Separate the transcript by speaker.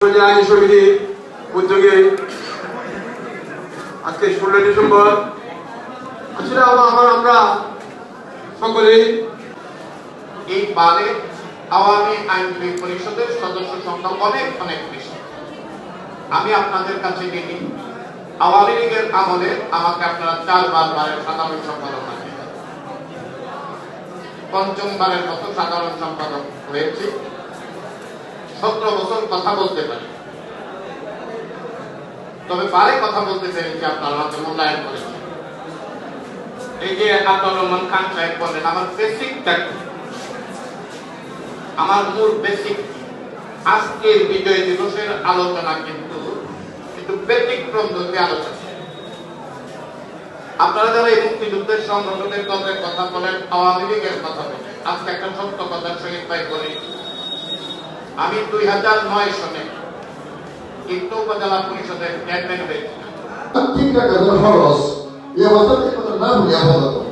Speaker 1: আইন সমিতির উদ্যোগে আজকে ষোলোই ডিসেম্বর। আসলে আমরা আমরা- সকলেই
Speaker 2: এই বারে আওয়ামী আইনজীবী পরিষদের সদস্য সংখ্যা অনেক অনেক বেশি। আমি আপনাদের কাছে দেখি আওয়ামী লীগের আমলে আমাকে আপনারা চারবার বারের সাধারণ সম্পাদক। পঞ্চমবারের মতো সাধারণ সম্পাদক হয়েছে। সতেরো বছর কথা বলতে পারি। তবে বারে কথা বলতে পেরেছি আপনারা আমাকে মূল্যায়ন করেছেন এই যে আব্দুর রহমান খান সাহেব আমার আমার মূল বেসিক আজকের বিজয় দিবসের আলোচনা কিন্তু কিন্তু ব্যতিক্রম আলোচনা। আপনারা যারা এই মুক্তিযুদ্ধের সংগঠনের কথা বলেন, আওয়ামী লীগের কথা বলেন, আজকে একটা সত্য কথা শহীদ ভাই বলি আমি দুই হাজার নয় সনে কিন্তু উপজেলা পরিষদের চেয়ারম্যান হয়েছিলাম
Speaker 3: তিন টাকা খরচ এ ঠিক মতো না বলি আপাতত